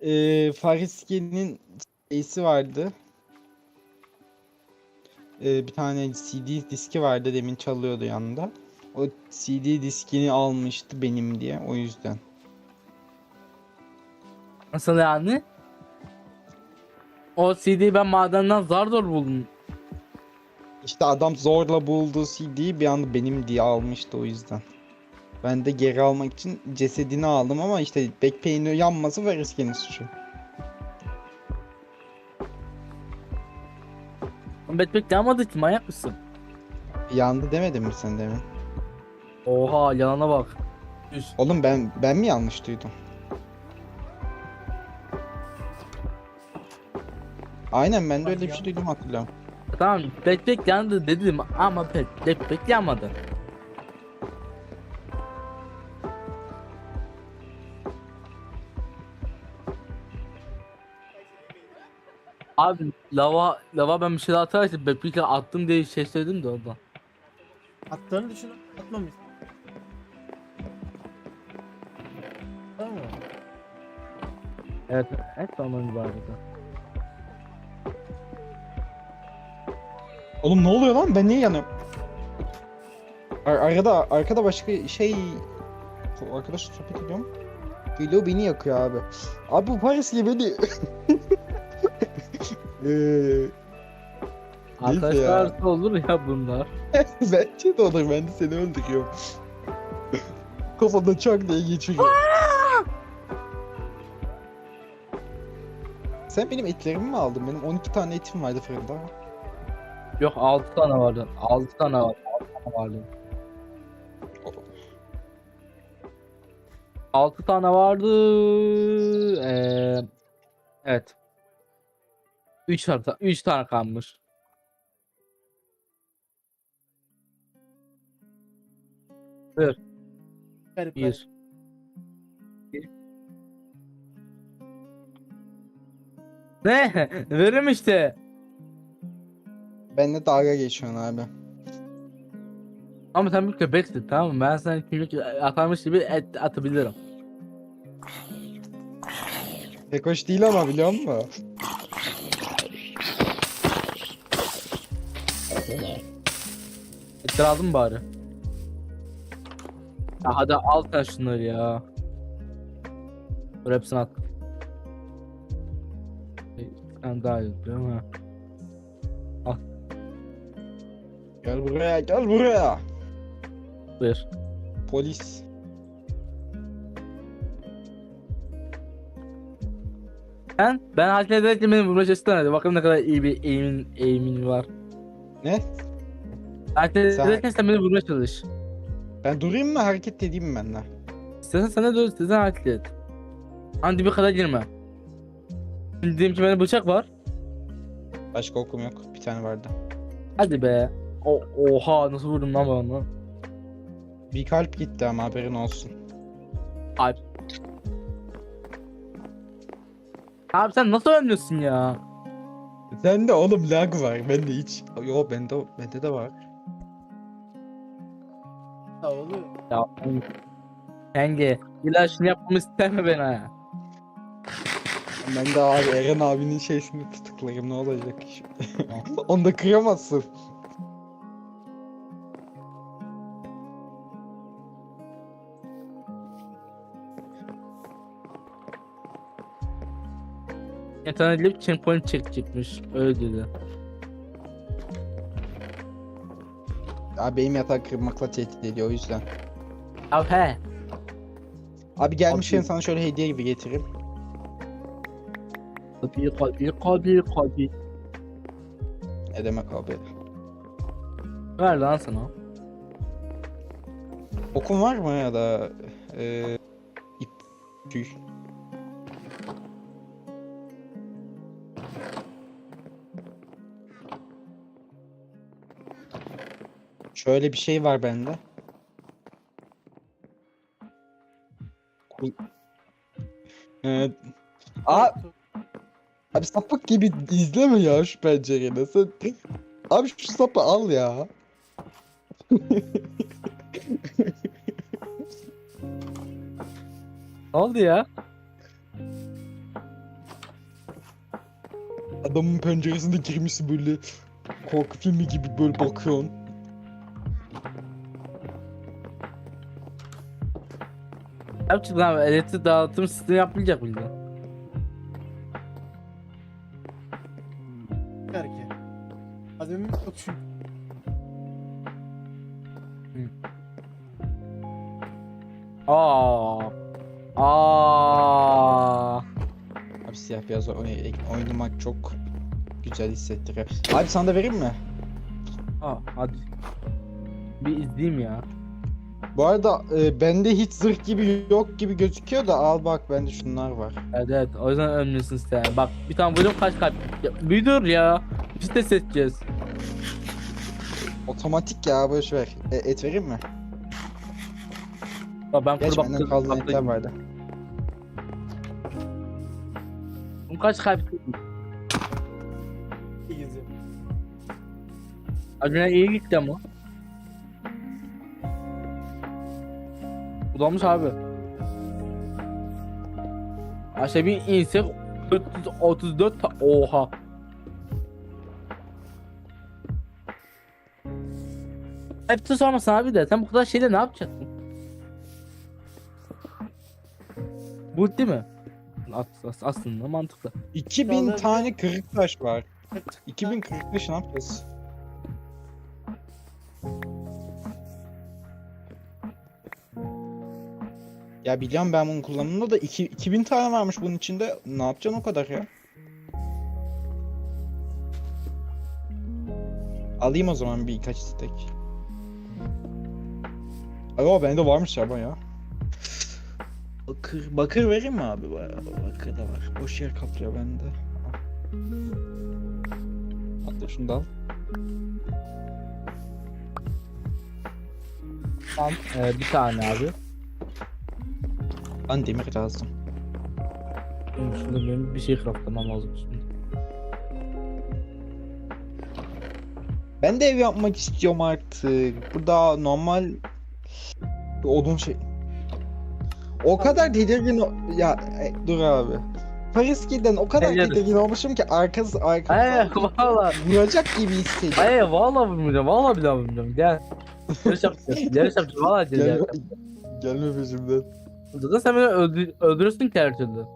Ee, Fariski'nin şeysi vardı. Ee, bir tane CD diski vardı demin çalıyordu yanında. O CD diskini almıştı benim diye o yüzden. Nasıl yani? O CD'yi ben madenden zar zor buldum. İşte adam zorla bulduğu CD'yi bir anda benim diye almıştı o yüzden. Ben de geri almak için cesedini aldım ama işte backpack'in yanması Fariski'nin suçu. Betbek yanmadı ki manyak mısın? Yandı demedin mi sen demin? Oha yalana bak. Üst. Oğlum ben ben mi yanlış duydum? Aynen ben de öyle bir şey duydum hatırlıyorum. Tamam Betbek yandı dedim ama Betbek yanmadı. Abi lava lava ben bir şey daha atarsam Betbek'e attım diye şey söyledim de orada. Attığını düşün. Atmamış. Tamam mı? Evet, evet tamam bu arada. Oğlum ne oluyor lan? Ben niye yanıyorum? Ar- arkada arkada başka şey arkadaş sohbet ediyorum. Geliyor beni yakıyor abi. Abi bu Paris gibi beni. Eee, Neyse ya. Arkadaşlar olur ya bunlar. Bence de olur. Ben de seni öldürüyorum. Kafada çak diye geçiriyor. Sen benim etlerimi mi aldın? Benim 12 tane etim vardı fırında. Yok 6 tane vardı. 6 tane var. 6 tane vardı. 6 tane vardı. Ee, evet. 3 tane 3 tane kalmış. Garip. garip. 1 Ne? Veririm işte. Benle dalga geçiyorsun abi. Ama sen bir köpeksin tamam mı? Ben sana kimlik atarmış gibi et atabilirim. Pek hoş değil ama biliyor musun? Etler aldın mı bari? Ya hadi al sen şunları ya. Dur hepsini at. Sen daha iyi değil mi? Gel buraya, gel buraya. Buyur. Polis. Ben, ben hareket ederken beni vurma cesetten hadi. Bakalım ne kadar iyi bir eğimin, eğimin var. Ne? Hareket Sen- ederken beni vurmaya çalış. Ben durayım mı hareket edeyim mi benimle? İstersen sen de dur, istersen hareket et. Ama dibe kadar girme. Diyelim ki bende bıçak var. Başka okum yok. Bir tane vardı. Hadi be. O, oha nasıl vurdum lan ben onu. Bir kalp gitti ama haberin olsun. Abi sen nasıl ölmüyorsun ya? Sende oğlum lag var. Bende hiç. Yo bende bende de var. Ha oluyor. Ya Yenge, illa şunu yapmamı isteme beni ha. Ben de abi Eren abinin şeysini tutuklayayım ne olacak şimdi. Onu da kıyamazsın. İnternet edip checkpoint çekecekmiş. Öyle dedi. Abi benim yatak kırmakla tehdit ediyor o yüzden. Abi he. Abi gelmişken Abi- sana şöyle hediye gibi getireyim. Kalbi kalbi kalbi kalbi. Ne demek abi? Ver lan sana. Okun var mı ya da e, ip tüy? Şöyle bir şey var bende. Evet. Aa, abi sapık gibi izleme ya şu pencerede. Sen... Abi şu sapı al ya. Ne oldu ya? Adamın penceresinde girmişsin böyle korku filmi gibi böyle bakıyorsun. Yapacak lan elektrik dağıtım sistemi yapmayacak mıydı? Çıkar ki. Ademim yok çünkü. Aa. Aa. Abi siyah beyaz oy- oynamak çok güzel hissettiriyor. Abi sana da vereyim mi? Aa hadi. Bir izleyeyim ya. Bu arada e, bende hiç zırh gibi yok gibi gözüküyor da al bak bende şunlar var. Evet evet o yüzden ölmüyorsun sen. Bak bir tane vurdum kaç kalp. Ya, bir dur ya. Biz de seçeceğiz. Otomatik ya boş ver. E, et vereyim mi? Bak ben Geç kuru benden baktım. kalan etler vardı. Bu kaç kalp? Acına iyi gitti ama. Ulanmış abi. Aşağı bir insek 434 ta- oha. Hepsi sormasın abi de sen bu kadar şeyle ne yapacaksın? Bu değil mi? As- as- aslında mantıklı. 2000 Vallahi- tane kırık taş var. 2000 kırık taş ne yapacağız? Ya biliyorum ben bunun kullanımında da iki- 2000 tane varmış bunun içinde. Ne yapacaksın o kadar ya? Alayım o zaman birkaç istek. Alo bende varmış ya baya. Bakır, bakır vereyim mi abi? Bakır da var. Boş yer kaplıyor bende. Hatta şunu da al. Tamam. Ee, bir tane abi. Lan demir lazım. Benim Şurada benim bir şey craftlamam lazım şimdi. Ben de ev yapmak istiyorum artık. Burada normal odun şey. O kadar tedirgin o- ya e, dur abi. Paris'den o kadar Geliyorum. tedirgin olmuşum ki arkası arkası Ay valla. vuracak gibi hissediyorum. Ay valla bilmiyorum. Valla bile bilmiyorum. Gel. Yarış yapacağız. Yarış yapacağız. Valla Gel, gel. gelme peşimden. Zaten sen beni öldür öldürürsün ki her türlü.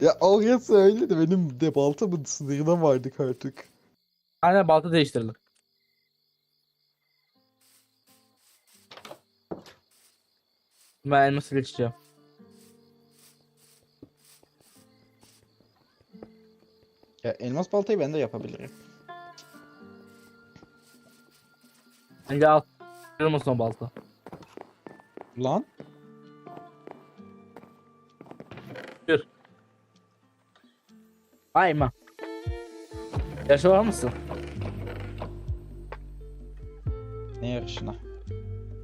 Ya orası öyle de benim de baltamın sınırına vardık artık. Aynen balta değiştirdik. Ben elması geçeceğim. Ya elmas baltayı ben de yapabilirim. Önce al. Musun o balta? Lan Ayma. Yarışa var mısın? ne yarışına?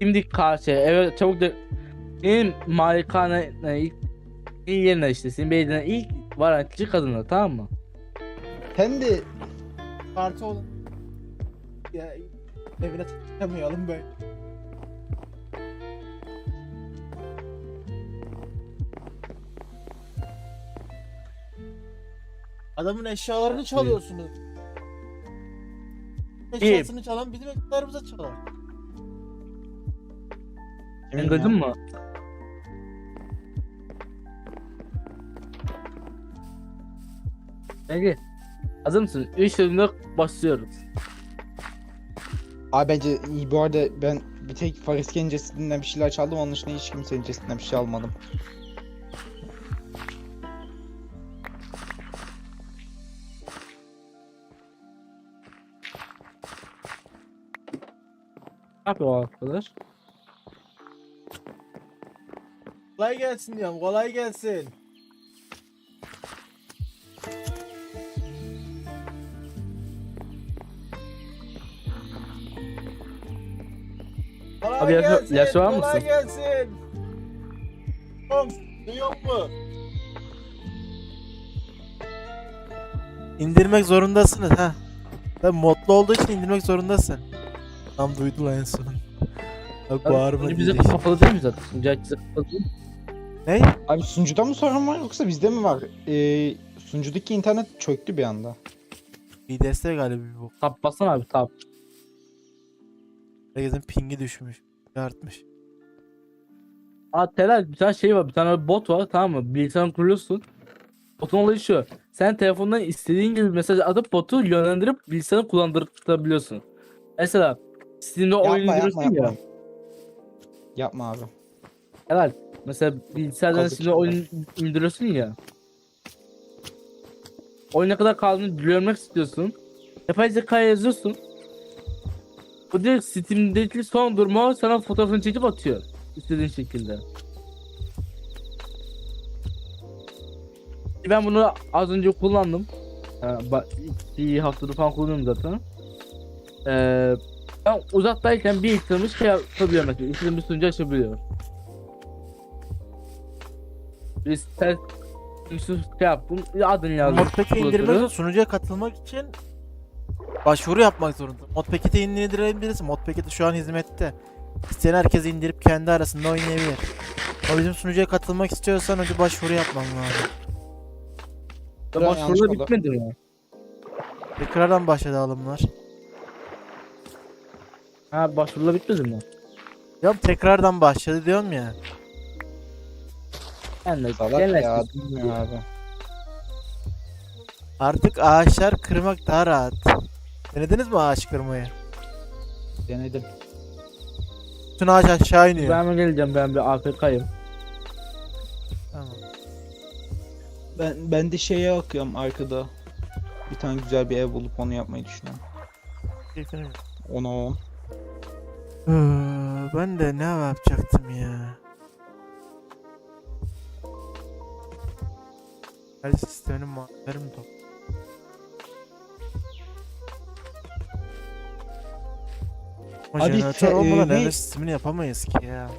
Şimdi karşı evet çabuk da benim malikane ilk ilk yerine işte senin beydine ilk varantici kadınlar tamam mı? Sen de Parti olun. Ya evine taşımayalım böyle. Adamın eşyalarını çalıyorsunuz. Eşyasını çalan bizim eşyalarımıza çalar. Sen duydun mu? Peki. Hazır mısın? 3 yılında başlıyoruz. Abi bence iyi bu arada ben bir tek Fariske'nin cesedinden bir şeyler çaldım onun dışında hiç kimsenin cesedinden bir şey almadım. Ne yapıyor o arkadaş? Kolay gelsin diyorum. Kolay gelsin. Kolay Abi yaşı- gelsin. yaşı var kolay mısın? gelsin. Oğlum, duyuyor mu? İndirmek zorundasınız ha. Tabi modlu olduğu için indirmek zorundasın. Tam duydu lan en son. Bak bağırma Önce bize diyecek. kapalı değil mi zaten? Kapalı değil mi? Ne? Abi sunucuda mı sorun var yoksa bizde mi var? Ee, Sunucudaki internet çöktü bir anda. IDS galiba bu. Tap bassana abi tap. Herkesin pingi düşmüş. Artmış. Aa Telal bir tane şey var bir tane bot var tamam mı? Bilgisayarını kuruyorsun. Botun olayı şu. Sen telefondan istediğin gibi mesaj atıp botu yönlendirip bilgisayarını kullandırabiliyorsun. Mesela Steam'de oyun Yapma yapma ya. yapma. Yapma abi. Helal. Mesela bilgisayardan Kazık yapma. oyun indiriyorsun ya. Oyun ne kadar kaldığını görmek istiyorsun. Yapay zekaya yazıyorsun. Bu direkt Steam'deki son durumu sana fotoğrafını çekip atıyor. İstediğin şekilde. Ben bunu az önce kullandım. Ba- bir haftadır falan kullanıyorum zaten. Ee, ben uzaktayken bir ekranı şey yapabiliyor mesela. İstediğim bir sunucu açabiliyor. Biz test Yusuf şey yaptım. Adını yazdım. İndirmek için sunucuya katılmak için başvuru yapmak zorunda. Modpack'i indirebilirsin. Modpack'i şu an hizmette. İsteyen herkes indirip kendi arasında oynayabilir. Ama bizim sunucuya katılmak istiyorsan önce başvuru yapman lazım. Başvuruda bitmedi mi? Tekrardan başladı alımlar. Ha başvuruda bitmedi mi? Ya tekrardan başladı diyorum ya. Ben de Salak ya. bilmiyorum abi. Artık ağaçlar kırmak daha rahat. Denediniz mi ağaç kırmayı? Denedim. Bütün ağaç aşağı iniyor. Ben mi geleceğim ben bir AFK'yım. Tamam. Ben ben de şeye bakıyorum arkada. Bir tane güzel bir ev bulup onu yapmayı düşünüyorum. Ona on. Ben de ne yapacaktım ya? Her sistemin malzemeleri mi top? Ama Hadi jeneratör fe- olmadan e, ne- enerji sistemini yapamayız ki ya.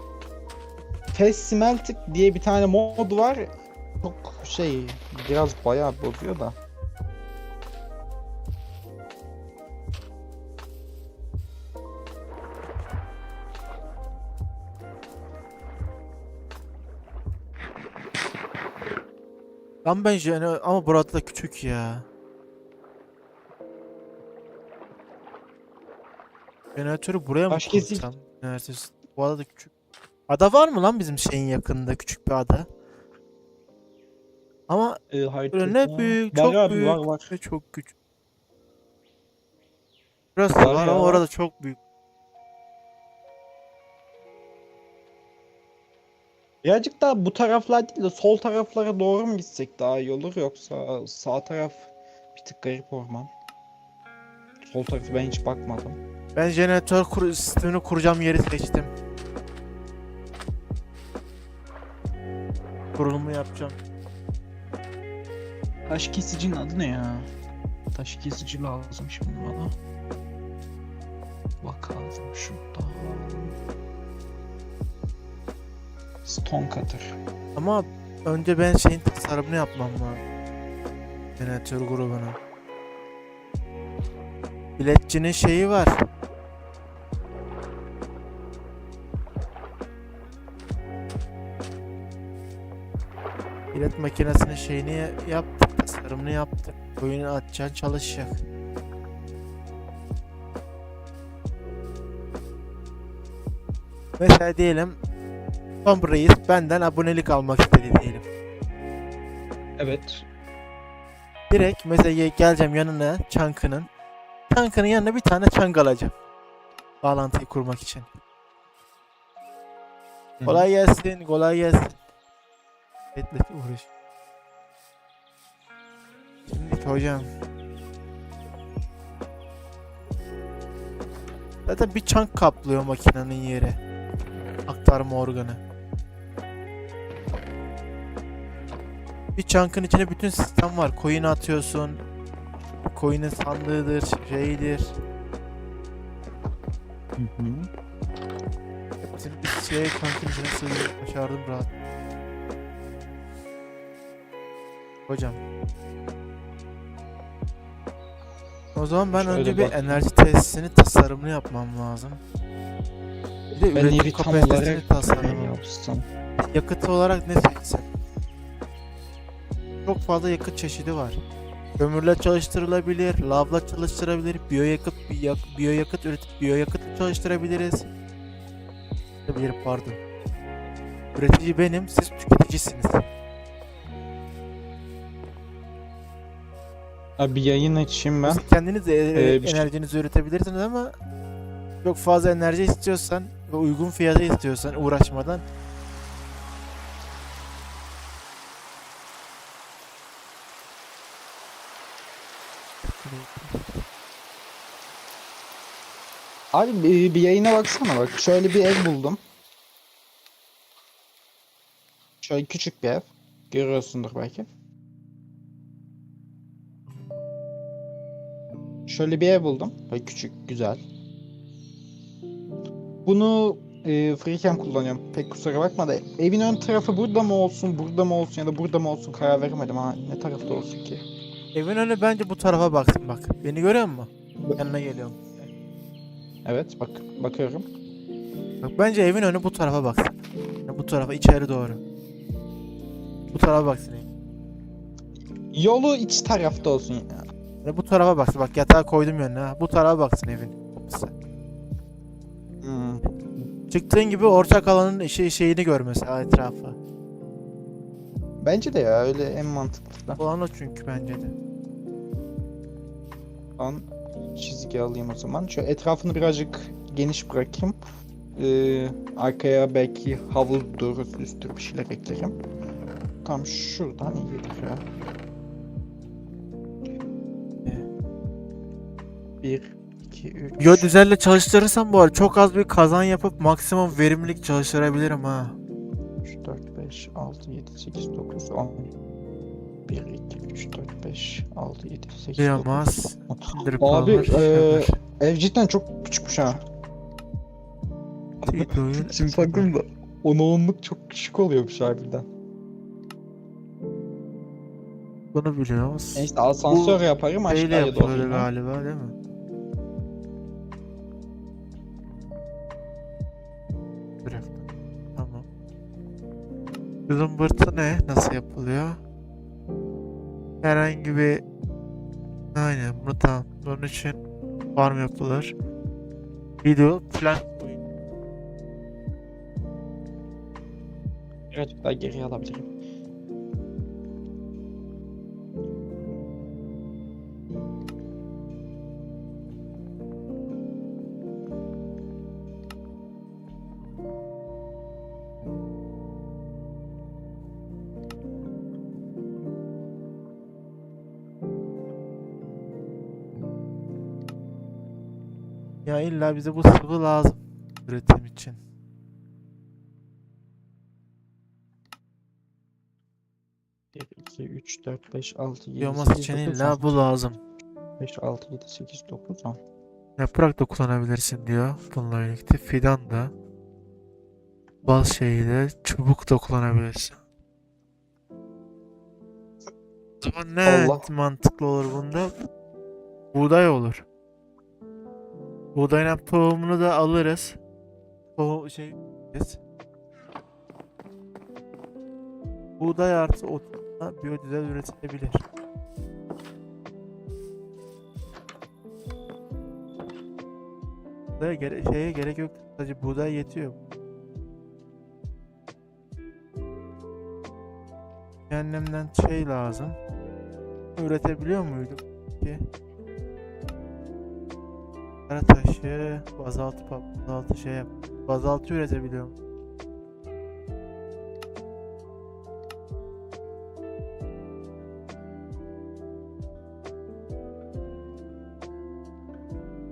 Fast Smelting diye bir tane mod var. Çok şey biraz bayağı bozuyor da. Lan ben jene ama burada da küçük ya. Jeneratörü buraya mı kesik- koysam? Jeneratör bu ada da küçük. Ada var mı lan bizim şeyin yakınında küçük bir ada? Ama Ee, haritada. Böyle ne büyük, çok abi, büyük Var var. ve çok küçük. Burası Var var, var ya. ama orada çok büyük. Birazcık daha bu taraflar değil de sol taraflara doğru mu gitsek daha iyi olur yoksa sağ taraf bir tık garip orman. Sol tarafı ben hiç bakmadım. Ben jeneratör kur sistemini kuracağım yeri seçtim. Kurulumu yapacağım. Taş kesicinin adı ne ya? Taş kesici lazım şimdi bana. Bakalım şurada. Stone Cutter. Ama önce ben şeyin tasarımını yapmam lazım. Jeneratör grubunu. Biletçinin şeyi var. Bilet makinesinin şeyini ya- yaptık, tasarımını yaptık. Oyunu atacaksın çalışacak. Mesela diyelim Tom Reis benden abonelik almak istedi diyelim. Evet. Direkt mesela ge- geleceğim yanına Çankı'nın. Çankı'nın yanına bir tane çank alacağım. Bağlantıyı kurmak için. Kolay gelsin, kolay gelsin. Bekle uğraş. Şimdi hocam. Zaten bir çank kaplıyor makinenin yeri. Aktarma organı. Bir çankın içine bütün sistem var. Coin atıyorsun. Coin'in sandığıdır, şeyidir. Hı hı. Hepsini bir şeye çankın içine sığdırıp başardım rahat. Hocam. O zaman ben Şöyle önce bir bakayım. enerji tesisini tasarımını yapmam lazım. Bir de Ben üretim kapasitesini olarak yapsam? Yakıtı olarak ne seçsem? Çok fazla yakıt çeşidi var. Kömürle çalıştırılabilir, lavla çalıştırabilir, biyoyakıt biyak- biyoyakıt üretip biyoyakıt çalıştırabiliriz. Olabilir pardon. Üretici benim, siz tüketicisiniz. Abi yayın açayım ben. Siz kendiniz de Ee, şey- enerjinizi üretebilirsiniz ama çok fazla enerji istiyorsan ve uygun fiyata istiyorsan uğraşmadan Abi bir, bir yayına baksana bak. Şöyle bir ev buldum. Şöyle küçük bir ev. Görüyorsundur belki. Şöyle bir ev buldum. Böyle küçük, güzel. Bunu e, freecam kullanıyorum. Pek kusura bakma da evin ön tarafı burada mı olsun, burada mı olsun ya da burada mı olsun karar veremedim ha. Ne tarafta olsun ki? evin önü bence bu tarafa baksın bak. Beni görüyor musun? Yanına geliyorum. Evet, bak bakıyorum. Bak bence evin önü bu tarafa baksın. Yani bu tarafa içeri doğru. Bu tarafa baksın. evin. Yolu iç tarafta olsun ya. Yani bu tarafa baksın. Bak yatağı koydum yanına. ha. Bu tarafa baksın evin. kapısı. Hmm. Çıktığın gibi ortak alanın şey, şeyini gör mesela etrafı. Bence de ya öyle en mantıklı. Olan o çünkü bence de. Ben çizgi alayım o zaman. Şu etrafını birazcık geniş bırakayım. Ee, arkaya belki havuzdur, üstür bir şeyler eklerim. Tam şuradan iyidir ya. Bir, iki, üç. Biyodizelle çalıştırırsam bu arada çok az bir kazan yapıp maksimum verimlilik çalıştırabilirim ha. 3, 4, 5, 6, 7, 8, 9, 10. 1, 2, 3, 4, 5, 6, 7, 8, 9, Biyomaz. Drip Abi, alır, eee. Ev cidden çok küçükmüş ha. Şimdi baktım da ona onluk çok küçük oluyormuş harbiden. Bunu biliyor musun? Neyse asansör yaparım Şeyle aşağıya doğru. yapılıyor yine. galiba değil mi? Drift. Tamam. Zımbırtı ne? Nasıl yapılıyor? Herhangi bir Aynen bunu tamam. Bunun için farm yapılır. Video plan Birazcık daha geriye alabilirim. Ya illa bize bu sıvı lazım üretim için. Bir, iki, üç, dört, beş, altı, yedi, Biyomas sekiz, için dokuz, illa on. bu lazım. Beş, altı, yedi, sekiz, dokuz, on. Yaprak da kullanabilirsin diyor bununla birlikte. Fidan da. Bal şeyi de çubuk da kullanabilirsin. O zaman ne Allah. mantıklı olur bunda? Buğday olur. Buğdayın tohumunu da alırız. O şey. Buğday artı otla biyodizel üretilebilir. Buğdaya gere şeye gerek yok. Sadece buğday yetiyor. Cehennemden şey lazım. Üretebiliyor muyduk ki? Kara taşı, bazaltı, pa- bazaltı şey yap. Bazaltı üretebiliyor mu?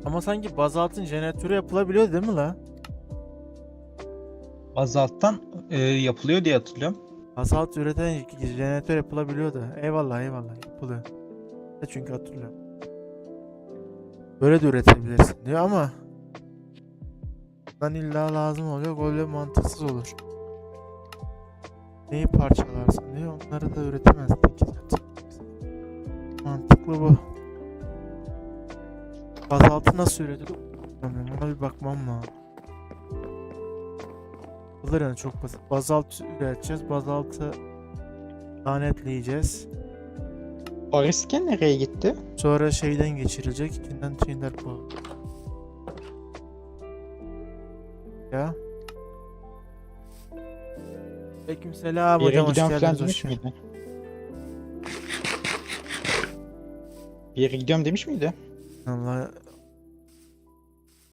Ama sanki bazaltın jeneratörü yapılabiliyor değil mi la? Bazalttan e, yapılıyor diye hatırlıyorum. Basalt üreten jeneratör yapılabiliyor da. Eyvallah eyvallah yapılıyor. Çünkü hatırlıyorum. Böyle de üretebilirsin diyor ama lan illa lazım oluyor. Böyle mantıksız olur. Neyi parçalarsın diyor. Onları da üretemezsin ki zaten. Mantıklı bu. Bazaltı nasıl? Bilmiyorum, Ona bir bakmam lazım. Olur yani çok basit. Bazalt üreteceğiz. Bazaltı lanetleyeceğiz. Arisken nereye gitti? Sonra şeyden geçirilecek. içinden şeyler bu. Ya. Aleykümselam Bir yere hocam hoş geldiniz. Hoş geldiniz. miydi? Bir yere gidiyorum demiş miydi? Vallahi